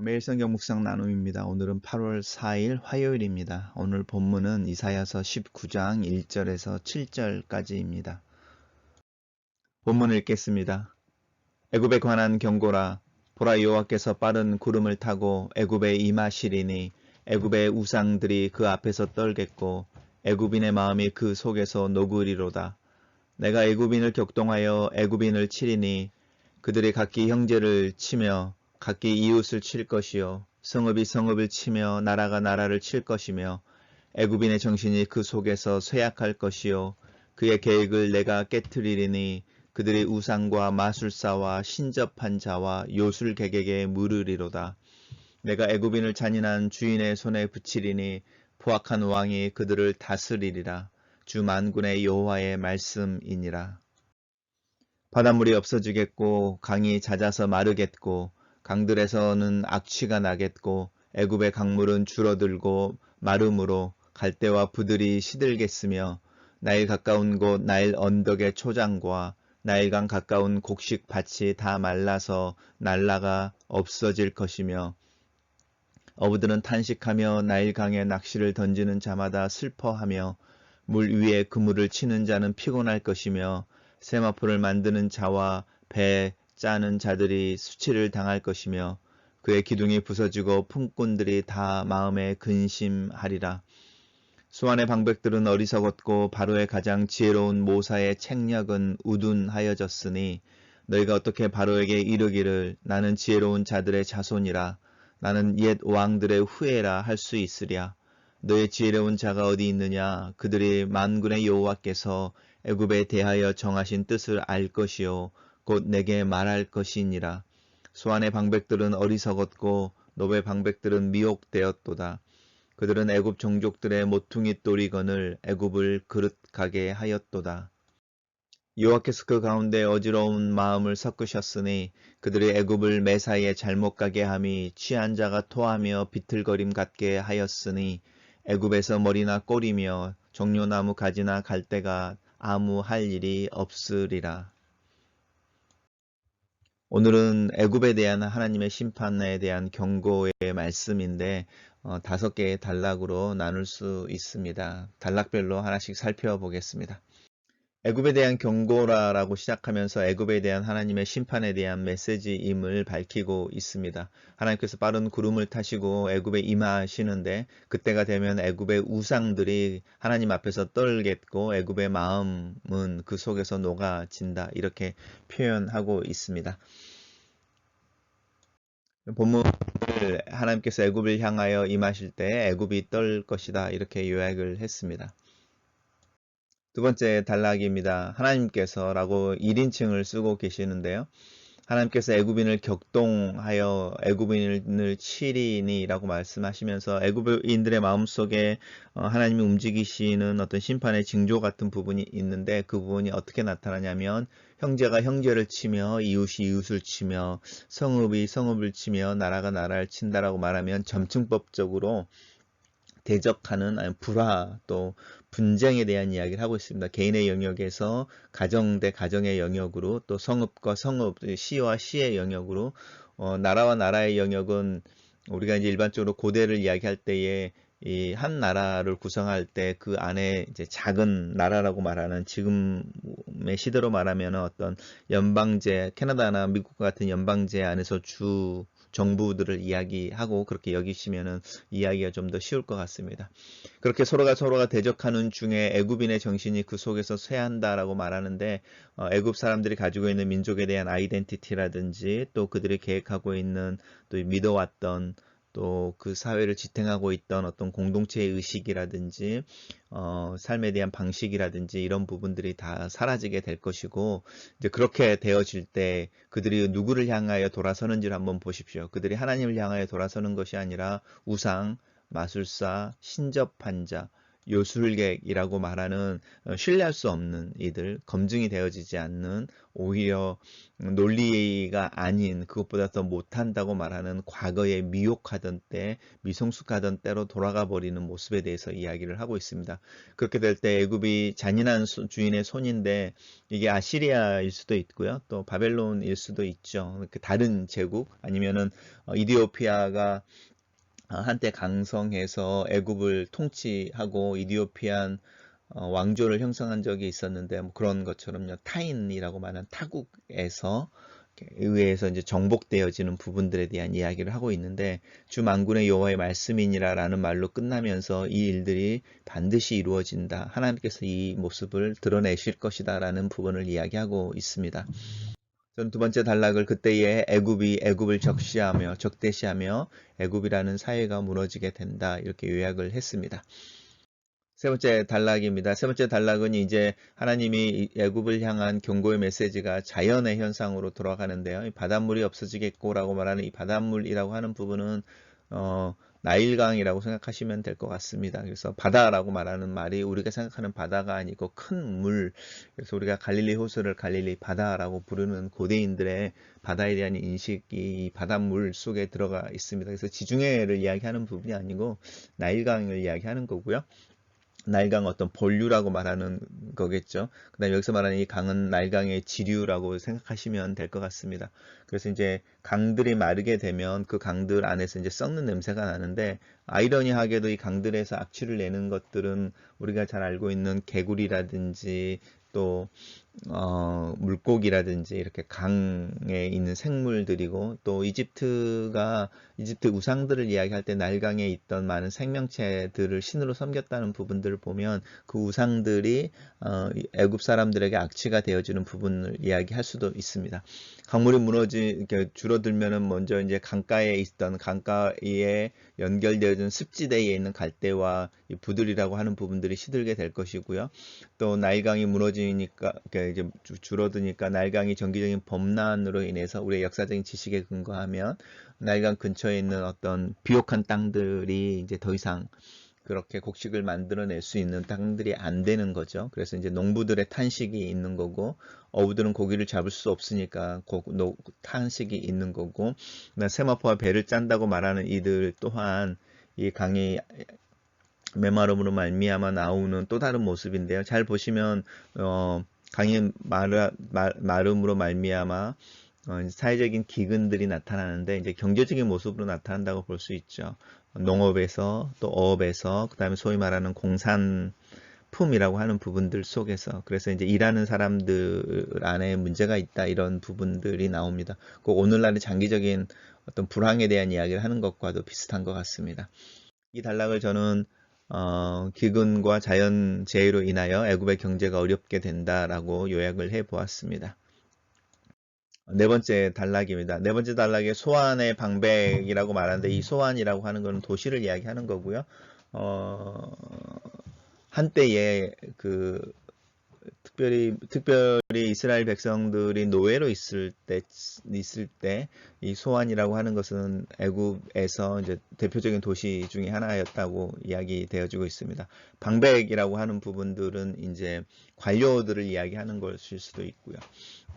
매일 성경 묵상 나눔입니다. 오늘은 8월 4일 화요일입니다. 오늘 본문은 이사야서 19장 1절에서 7절까지입니다. 본문을 읽겠습니다. 애굽에 관한 경고라 보라 여호와께서 빠른 구름을 타고 애굽에 임하시리니 애굽의 우상들이 그 앞에서 떨겠고 애굽인의 마음이 그 속에서 녹으리로다. 내가 애굽인을 격동하여 애굽인을 치리니 그들이 각기 형제를 치며 각기 이웃을 칠 것이요 성읍이 성읍을 치며 나라가 나라를 칠 것이며 애굽인의 정신이 그 속에서 쇠약할 것이요 그의 계획을 내가 깨뜨리리니 그들의 우상과 마술사와 신접한 자와 요술객에게 물으리로다. 내가 애굽인을 잔인한 주인의 손에 붙이리니 포악한 왕이 그들을 다스리리라. 주 만군의 여호와의 말씀이니라. 바닷물이 없어지겠고 강이 잦아서 마르겠고 강들에서는 악취가 나겠고 애굽의 강물은 줄어들고 마름으로 갈대와 부들이 시들겠으며 나일 가까운 곳 나일 언덕의 초장과 나일강 가까운 곡식 밭이 다 말라서 날라가 없어질 것이며 어부들은 탄식하며 나일강에 낚시를 던지는 자마다 슬퍼하며 물 위에 그물을 치는 자는 피곤할 것이며 세마포를 만드는 자와 배 짜는 자들이 수치를 당할 것이며 그의 기둥이 부서지고 품꾼들이 다 마음에 근심하리라. 수완의 방백들은 어리석었고 바로의 가장 지혜로운 모사의 책략은 우둔하여졌으니 너희가 어떻게 바로에게 이르기를 나는 지혜로운 자들의 자손이라 나는 옛 왕들의 후예라 할 수 있으랴. 너의 지혜로운 자가 어디 있느냐? 그들이 만군의 여호와께서 애굽에 대하여 정하신 뜻을 알 것이요 곧 내게 말할 것이니라. 수안의 방백들은 어리석었고 노베 방백들은 미혹되었도다. 그들은 애굽 종족들의 모퉁이 또리건을 애굽을 그릇가게 하였도다. 여호와께서 그 가운데 어지러운 마음을 섞으셨으니 그들의 애굽을 매사에 잘못 가게 함이 취한 자가 토하며 비틀거림 같게 하였으니 애굽에서 머리나 꼬리며 종려나무 가지나 갈대가 아무 할 일이 없으리라. 오늘은 애굽에 대한 하나님의 심판에 대한 경고의 말씀인데 어, 다섯 개의 단락으로 나눌 수 있습니다. 단락별로 하나씩 살펴보겠습니다. 애굽에 대한 경고라라고 시작하면서 애굽에 대한 하나님의 심판에 대한 메시지임을 밝히고 있습니다. 하나님께서 빠른 구름을 타시고 애굽에 임하시는데 그때가 되면 애굽의 우상들이 하나님 앞에서 떨겠고 애굽의 마음은 그 속에서 녹아진다 이렇게 표현하고 있습니다. 본문을 하나님께서 애굽을 향하여 임하실 때 애굽이 떨 것이다 이렇게 요약을 했습니다. 두 번째 단락입니다. 하나님께서라고 1인칭을 쓰고 계시는데요. 하나님께서 애굽인을 격동하여 애굽인을 치리니라고 말씀하시면서 애굽인들의 마음속에 어, 하나님이 움직이시는 어떤 심판의 징조 같은 부분이 있는데 그 부분이 어떻게 나타나냐면 형제가 형제를 치며 이웃이 이웃을 치며 성읍이 성읍을 치며 나라가 나라를 친다라고 말하면 점층법적으로 대적하는 불화 또 분쟁에 대한 이야기를 하고 있습니다. 개인의 영역에서 가정 대 가정의 영역으로 또 성읍과 성읍, 시와 시의 영역으로 어, 나라와 나라의 영역은 우리가 이제 일반적으로 고대를 이야기할 때에 이 한 나라를 구성할 때 그 안에 이제 작은 나라라고 말하는 지금의 시대로 말하면 어떤 연방제, 캐나다나 미국 같은 연방제 안에서 주 정부들을 이야기하고 그렇게 여기시면은 이야기가 좀 더 쉬울 것 같습니다. 그렇게 서로가 서로가 대적하는 중에 애굽인의 정신이 그 속에서 쇠한다라고 말하는데 어, 애굽 사람들이 가지고 있는 민족에 대한 아이덴티티라든지 또 그들이 계획하고 있는 또 믿어왔던 또 그 사회를 지탱하고 있던 어떤 공동체의 의식이라든지 어, 삶에 대한 방식이라든지 이런 부분들이 다 사라지게 될 것이고 이제 그렇게 되어질 때 그들이 누구를 향하여 돌아서는지를 한번 보십시오. 그들이 하나님을 향하여 돌아서는 것이 아니라 우상, 마술사, 신접한 자, 요술객이라고 말하는 어, 신뢰할 수 없는 이들, 검증이 되어지지 않는 오히려 논리가 아닌 그것보다 더 못한다고 말하는 과거에 미혹하던 때, 미성숙하던 때로 돌아가 버리는 모습에 대해서 이야기를 하고 있습니다. 그렇게 될 때 애굽이 잔인한 주인의 손인데 이게 아시리아일 수도 있고요. 또 바벨론일 수도 있죠. 그 다른 제국 아니면은 어, 이디오피아가 한때 강성해서 애굽을 통치하고 이디오피안 어, 왕조를 형성한 적이 있었는데 뭐 그런 것처럼요 타인이라고 말하는 타국에서 의회에서 이제 정복되어지는 부분들에 대한 이야기를 하고 있는데 주 만군의 여호와의 말씀이니라라는 말로 끝나면서 이 일들이 반드시 이루어진다. 하나님께서 이 모습을 드러내실 것이다라는 부분을 이야기하고 있습니다. 저는 두 번째 단락을 그때의 애굽이 애굽을 적시하며 적대시하며 애굽이라는 사회가 무너지게 된다 이렇게 요약을 했습니다. 세 번째 단락입니다. 세 번째 단락은 이제 하나님이 애굽을 향한 경고의 메시지가 자연의 현상으로 돌아가는데요. 바닷물이 없어지겠고라고 말하는 이 바닷물이라고 하는 부분은 어, 나일강이라고 생각하시면 될 것 같습니다. 그래서 바다라고 말하는 말이 우리가 생각하는 바다가 아니고 큰 물. 그래서 우리가 갈릴리 호수를 갈릴리 바다라고 부르는 고대인들의 바다에 대한 인식이 바닷물 속에 들어가 있습니다. 그래서 지중해를 이야기하는 부분이 아니고 나일강을 이야기하는 거고요. 날강 어떤 본류라고 말하는 거겠죠. 그 다음에 여기서 말하는 이 강은 날강의 지류라고 생각하시면 될 것 같습니다. 그래서 이제 강들이 마르게 되면 그 강들 안에서 이제 썩는 냄새가 나는데 아이러니하게도 이 강들에서 악취를 내는 것들은 우리가 잘 알고 있는 개구리라든지 또 어, 물고기라든지 이렇게 강에 있는 생물들이고 또 이집트가 이집트 우상들을 이야기할 때 날강에 있던 많은 생명체들을 신으로 섬겼다는 부분들을 보면 그 우상들이 어, 애굽 사람들에게 악취가 되어지는 부분을 이야기할 수도 있습니다. 강물이 무너지 줄어들면은 먼저 이제 강가에 있던 강가에 연결되어진 습지대에 있는 갈대와 부들이라고 하는 부분들이 시들게 될 것이고요. 또 나일강이 무너지니까 이제 줄어드니까 날강이 정기적인 범란으로 인해서 우리의 역사적인 지식에 근거하면 날강 근처에 있는 어떤 비옥한 땅들이 이제 더 이상 그렇게 곡식을 만들어낼 수 있는 땅들이 안 되는 거죠. 그래서 이제 농부들의 탄식이 있는 거고 어부들은 고기를 잡을 수 없으니까 탄식이 있는 거고 세마포와 배를 짠다고 말하는 이들 또한 이 강이 메마름으로 말미암아 나오는 또 다른 모습인데요. 잘 보시면 어, 강의 마르, 마름으로 말미암아 어, 사회적인 기근들이 나타나는데 이제 경제적인 모습으로 나타난다고 볼 수 있죠. 농업에서 또 어업에서 그다음에 소위 말하는 공산 품이라고 하는 부분들 속에서 그래서 이제 일하는 사람들 안에 문제가 있다 이런 부분들이 나옵니다. 꼭 오늘날의 장기적인 어떤 불황에 대한 이야기를 하는 것과도 비슷한 것 같습니다. 이 단락을 저는 어, 기근과 자연 재해로 인하여 애굽의 경제가 어렵게 된다라고 요약을 해 보았습니다. 네 번째 단락입니다. 네 번째 단락에 소환의 방백이라고 말하는데 이 소환이라고 하는 것은 도시를 이야기하는 거고요. 어, 한때에 그 특별히 특별히 이스라엘 백성들이 노예로 있을 때 있을 때 이 소환이라고 하는 것은 애굽에서 이제 대표적인 도시 중의 하나였다고 이야기되어지고 있습니다. 방백이라고 하는 부분들은 이제 관료들을 이야기하는 것일 수도 있고요.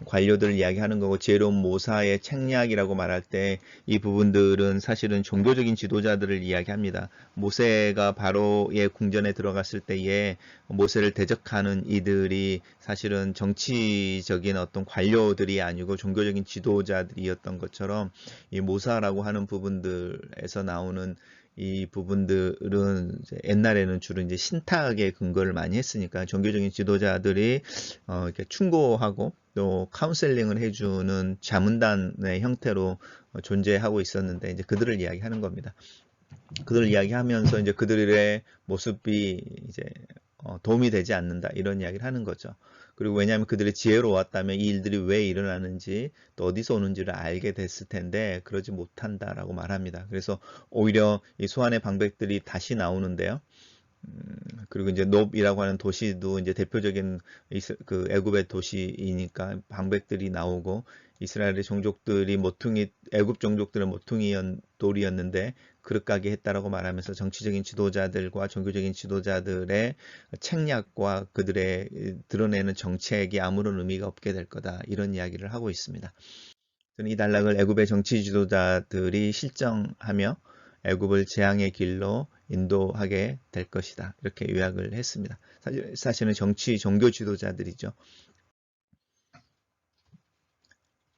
관료들을 이야기하는 거고 제롬 모사의 책략이라고 말할 때 이 부분들은 사실은 종교적인 지도자들을 이야기합니다. 모세가 바로의 궁전에 들어갔을 때에 모세를 대적하는 이들이 사실은 정치적인 어떤 관료들이 아니고 종교적인 지도자들이었던 것처럼 이 모사라고 하는 부분들에서 나오는 이 부분들은 옛날에는 주로 이제 신탁의 근거를 많이 했으니까 종교적인 지도자들이 어 이렇게 충고하고 또 카운셀링을 해주는 자문단의 형태로 존재하고 있었는데 이제 그들을 이야기하는 겁니다. 그들을 이야기하면서 이제 그들의 모습이 이제 어, 도움이 되지 않는다 이런 이야기를 하는 거죠. 그리고 왜냐하면 그들의 지혜로웠다면 이 일들이 왜 일어나는지 또 어디서 오는지를 알게 됐을 텐데 그러지 못한다라고 말합니다. 그래서 오히려 이 소환의 방백들이 다시 나오는데요. 음, 그리고 이제 노브이라고 하는 도시도 이제 대표적인 그 애굽의 도시이니까 방백들이 나오고 이스라엘의 종족들이 모퉁이 애굽 종족들의 모퉁이 돌이었는데 그릇 가게 했다라고 말하면서 정치적인 지도자들과 종교적인 지도자들의 책략과 그들의 드러내는 정책이 아무런 의미가 없게 될 거다 이런 이야기를 하고 있습니다. 이 단락을 애굽의 정치 지도자들이 실정하며 애굽을 재앙의 길로 인도하게 될 것이다. 이렇게 요약을 했습니다. 사실, 사실은 정치, 종교 지도자들이죠.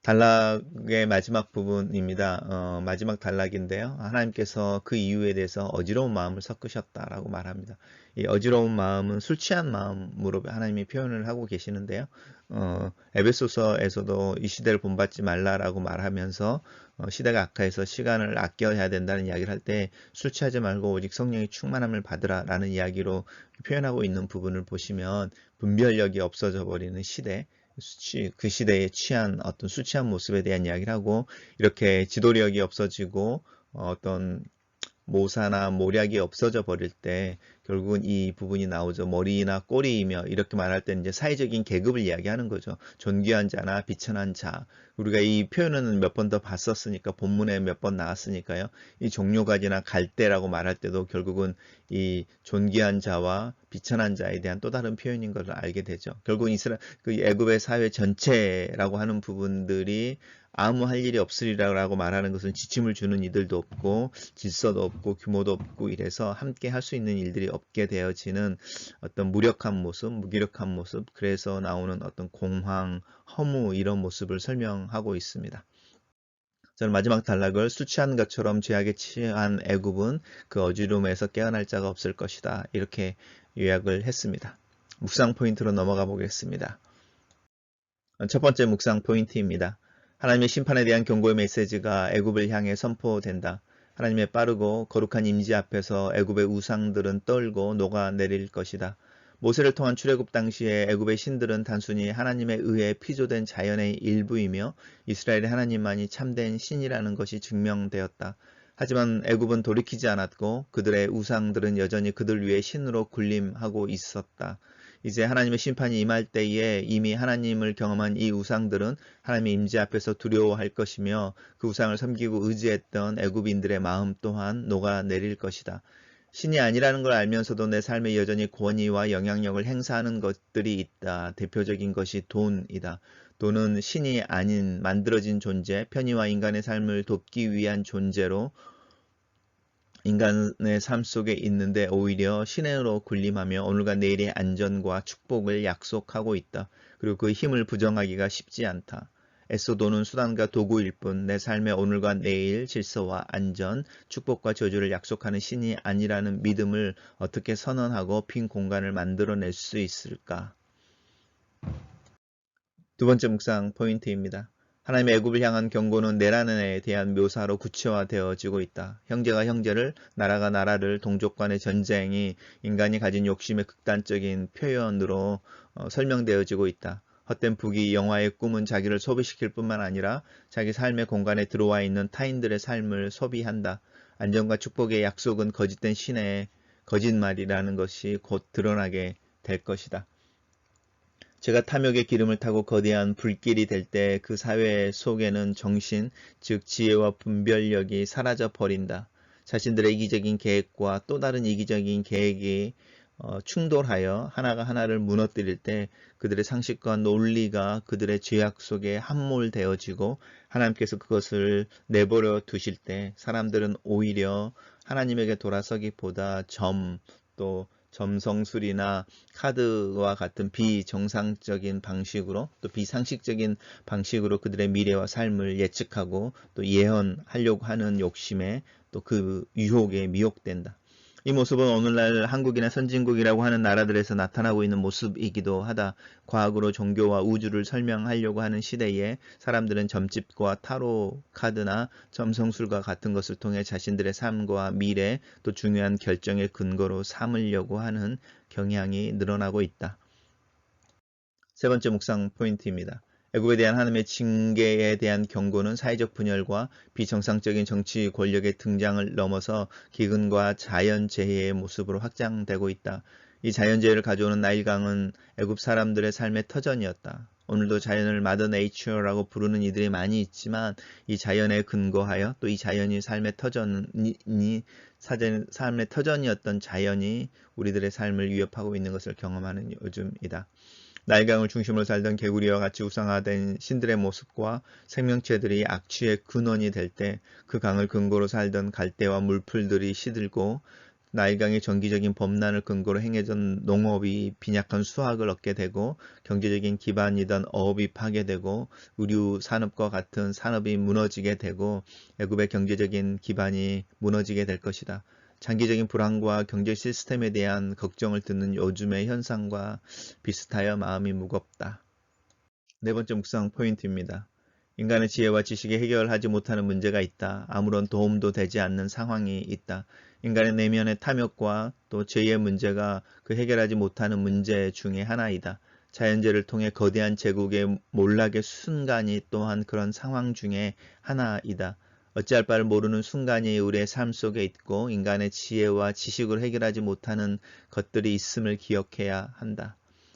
단락의 마지막 부분입니다. 어, 마지막 단락인데요. 하나님께서 그 이유에 대해서 어지러운 마음을 섞으셨다라고 말합니다. 이 어지러운 마음은 술 취한 마음으로 하나님이 표현을 하고 계시는데요. 어, 에베소서에서도 이 시대를 본받지 말라라고 말하면서 어, 시대가 악화해서 시간을 아껴야 된다는 이야기를 할 때 술 취하지 말고 오직 성령의 충만함을 받으라라는 이야기로 표현하고 있는 부분을 보시면 분별력이 없어져 버리는 시대 수치, 그 시대에 취한 어떤 수치한 모습에 대한 이야기를 하고 이렇게 지도력이 없어지고 어떤 모사나 모략이 없어져 버릴 때 결국은 이 부분이 나오죠. 머리나 꼬리이며 이렇게 말할 때는 이제 사회적인 계급을 이야기하는 거죠. 존귀한 자나 비천한 자. 우리가 이 표현은 몇 번 더 봤었으니까 본문에 몇 번 나왔으니까요. 이 종료가지나 갈대라고 말할 때도 결국은 이 존귀한 자와 비천한 자에 대한 또 다른 표현인 것을 알게 되죠. 결국 이스라 그 애굽의 사회 전체라고 하는 부분들이 아무 할 일이 없으리라고 말하는 것은 지침을 주는 이들도 없고 질서도 없고 규모도 없고 이래서 함께 할 수 있는 일들이 없게 되어지는 어떤 무력한 모습, 무기력한 모습, 그래서 나오는 어떤 공황, 허무 이런 모습을 설명하고 있습니다. 저는 마지막 단락을 수치한 것처럼 죄악에 취한 애굽은 그 어지rum에서 깨어날 자가 없을 것이다. 이렇게 요약을 했습니다. 묵상 포인트로 넘어가 보겠습니다. 첫 번째 묵상 포인트입니다. 하나님의 심판에 대한 경고의 메시지가 애굽을 향해 선포된다. 하나님의 빠르고 거룩한 임지 앞에서 애굽의 우상들은 떨고 녹아내릴 것이다. 모세를 통한 출애굽 당시에 애굽의 신들은 단순히 하나님에 의해 피조된 자연의 일부이며 이스라엘의 하나님만이 참된 신이라는 것이 증명되었다. 하지만 애굽은 돌이키지 않았고 그들의 우상들은 여전히 그들 위해 신으로 군림하고 있었다. 이제 하나님의 심판이 임할 때에 이미 하나님을 경험한 이 우상들은 하나님의 임재 앞에서 두려워할 것이며 그 우상을 섬기고 의지했던 애굽인들의 마음 또한 녹아내릴 것이다. 신이 아니라는 걸 알면서도 내 삶에 여전히 권위와 영향력을 행사하는 것들이 있다. 대표적인 것이 돈이다. 돈은 신이 아닌 만들어진 존재, 편의와 인간의 삶을 돕기 위한 존재로 인간의 삶 속에 있는데 오히려 신으로 군림하며 오늘과 내일의 안전과 축복을 약속하고 있다. 그리고 그 힘을 부정하기가 쉽지 않다. 애써 도는 수단과 도구일 뿐 내 삶의 오늘과 내일 질서와 안전, 축복과 저주를 약속하는 신이 아니라는 믿음을 어떻게 선언하고 빈 공간을 만들어낼 수 있을까? 두 번째 묵상 포인트입니다. 하나님의 애굽을 향한 경고는 내란에 대한 묘사로 구체화되어지고 있다. 형제가 형제를, 나라가 나라를, 동족 간의 전쟁이 인간이 가진 욕심의 극단적인 표현으로 어, 설명되어지고 있다. 헛된 부귀 영화의 꿈은 자기를 소비시킬 뿐만 아니라 자기 삶의 공간에 들어와 있는 타인들의 삶을 소비한다. 안전과 축복의 약속은 거짓된 신의 거짓말이라는 것이 곧 드러나게 될 것이다. 제가 탐욕의 기름을 타고 거대한 불길이 될 때 그 사회 속에는 정신, 즉 지혜와 분별력이 사라져 버린다. 자신들의 이기적인 계획과 또 다른 이기적인 계획이 어, 충돌하여 하나가 하나를 무너뜨릴 때 그들의 상식과 논리가 그들의 죄악 속에 함몰되어지고 하나님께서 그것을 내버려 두실 때 사람들은 오히려 하나님에게 돌아서기보다 점 또 점성술이나 카드와 같은 비정상적인 방식으로 또 비상식적인 방식으로 그들의 미래와 삶을 예측하고 또 예언하려고 하는 욕심에 또 그 유혹에 미혹된다. 이 모습은 오늘날 한국이나 선진국이라고 하는 나라들에서 나타나고 있는 모습이기도 하다. 과학으로 종교와 우주를 설명하려고 하는 시대에 사람들은 점집과 타로 카드나 점성술과 같은 것을 통해 자신들의 삶과 미래 또 중요한 결정의 근거로 삼으려고 하는 경향이 늘어나고 있다. 세 번째 묵상 포인트입니다. 애국에 대한 하나님의 징계에 대한 경고는 사회적 분열과 비정상적인 정치 권력의 등장을 넘어서 기근과 자연재해의 모습으로 확장되고 있다. 이 자연재해를 가져오는 나일강은 애굽 사람들의 삶의 터전이었다. 오늘도 자연을 마더 네이처라고 부르는 이들이 많이 있지만 이 자연에 근거하여 또 이 자연이 삶의 터전이 사전, 삶의 터전이었던 자연이 우리들의 삶을 위협하고 있는 것을 경험하는 요즘이다. 날강을 중심으로 살던 개구리와 같이 우상화된 신들의 모습과 생명체들이 악취의 근원이 될 때 그 강을 근거로 살던 갈대와 물풀들이 시들고 나일강의 정기적인 범란을 근거로 행해진 농업이 빈약한 수확을 얻게 되고 경제적인 기반이던 어업이 파괴되고 의류 산업과 같은 산업이 무너지게 되고 애굽의 경제적인 기반이 무너지게 될 것이다. 장기적인 불안과 경제 시스템에 대한 걱정을 듣는 요즘의 현상과 비슷하여 마음이 무겁다. 네 번째 묵상 포인트입니다. 인간의 지혜와 지식이 해결하지 못하는 문제가 있다. 아무런 도움도 되지 않는 상황이 있다. 인간의 내면의 탐욕과 또 죄의 문제가 그 해결하지 못하는 문제 중의 하나이다. 자연재해를 통해 거대한 제국의 몰락의 순간이 또한 그런 상황 중의 하나이다. 어찌할 바를 모르는 순간이 우리의 삶 속에 있고 인간의 지혜와 지식을 해결하지 못하는 것들이 있음을 기억해야 한다.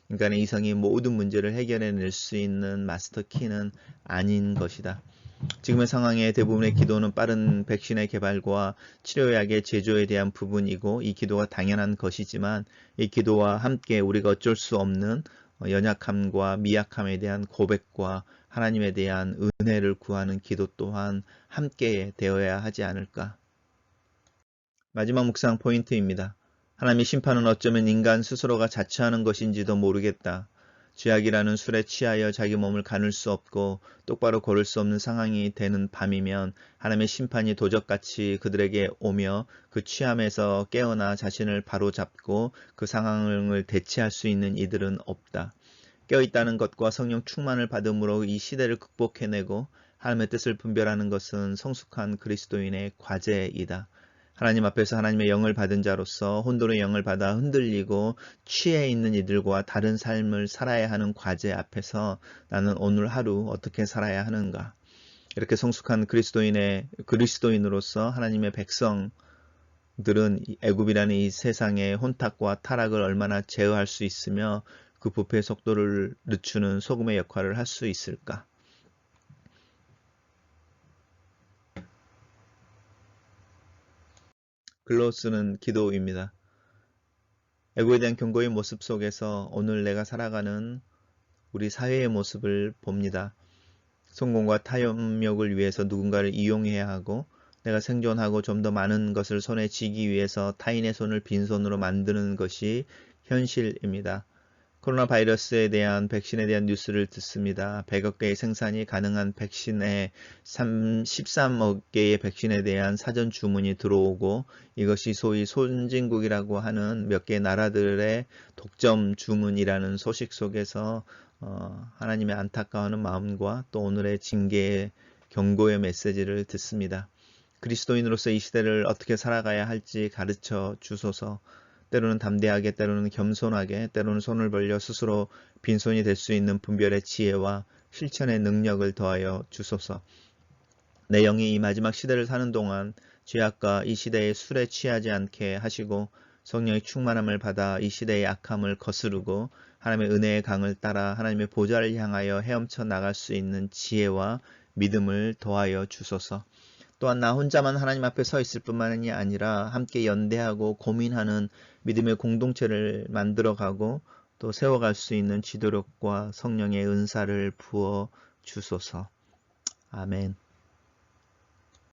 인간의 이성이 모든 문제를 해결해낼 수 있는 마스터 키는 아닌 것이다. 지금의 상황의 대부분의 기도는 빠른 백신의 개발과 치료약의 제조에 대한 부분이고 이 기도가 당연한 것이지만 이 기도와 함께 우리가 어쩔 수 없는 연약함과 미약함에 대한 고백과 하나님에 대한 은혜를 구하는 기도 또한 함께 되어야 하지 않을까. 마지막 묵상 포인트입니다. 하나님의 심판은 어쩌면 인간 스스로가 자처하는 것인지도 모르겠다. 죄악이라는 술에 취하여 자기 몸을 가눌 수 없고 똑바로 걸을 수 없는 상황이 되는 밤이면 하나님의 심판이 도적같이 그들에게 오며 그 취함에서 깨어나 자신을 바로잡고 그 상황을 대체할 수 있는 이들은 없다. 깨어있다는 것과 성령 충만을 받음으로 이 시대를 극복해내고 하나님의 뜻을 분별하는 것은 성숙한 그리스도인의 과제이다. 하나님 앞에서 하나님의 영을 받은 자로서 혼돈의 영을 받아 흔들리고 취해 있는 이들과 다른 삶을 살아야 하는 과제 앞에서 나는 오늘 하루 어떻게 살아야 하는가? 이렇게 성숙한 그리스도인의 그리스도인으로서 하나님의 백성들은 애굽이라는 이 세상의 혼탁과 타락을 얼마나 제어할 수 있으며 그 부패 속도를 늦추는 소금의 역할을 할 수 있을까? 글로 쓰는 기도입니다. 애고에 대한 경고의 모습 속에서 오늘 내가 살아가는 우리 사회의 모습을 봅니다. 성공과 타협력을 위해서 누군가를 이용해야 하고 내가 생존하고 좀 더 많은 것을 손에 쥐기 위해서 타인의 손을 빈손으로 만드는 것이 현실입니다. 코로나 바이러스에 대한 백신에 대한 뉴스를 듣습니다. 100억 개의 생산이 가능한 백신에 13억 개의 백신에 대한 사전 주문이 들어오고 이것이 소위 선진국이라고 하는 몇개 나라들의 독점 주문이라는 소식 속에서 어, 하나님의 안타까워하는 마음과 또 오늘의 징계의 경고의 메시지를 듣습니다. 그리스도인으로서 이 시대를 어떻게 살아가야 할지 가르쳐 주소서 때로는 담대하게, 때로는 겸손하게, 때로는 손을 벌려 스스로 빈손이 될 수 있는 분별의 지혜와 실천의 능력을 더하여 주소서. 내 영이 이 마지막 시대를 사는 동안 죄악과 이 시대의 술에 취하지 않게 하시고 성령의 충만함을 받아 이 시대의 악함을 거스르고 하나님의 은혜의 강을 따라 하나님의 보좌를 향하여 헤엄쳐 나갈 수 있는 지혜와 믿음을 더하여 주소서. 또한 나 혼자만 하나님 앞에 서 있을 뿐만이 아니라 함께 연대하고 고민하는 믿음의 공동체를 만들어가고 또 세워갈 수 있는 지도력과 성령의 은사를 부어 주소서. 아멘.